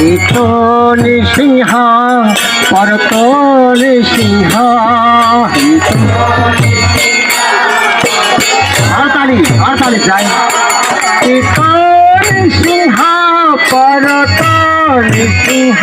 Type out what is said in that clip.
ইতলি সিংহা পরতলি সিংহা। আর তালি যাই। ইতলি সিংহা পরতলি সিংহ।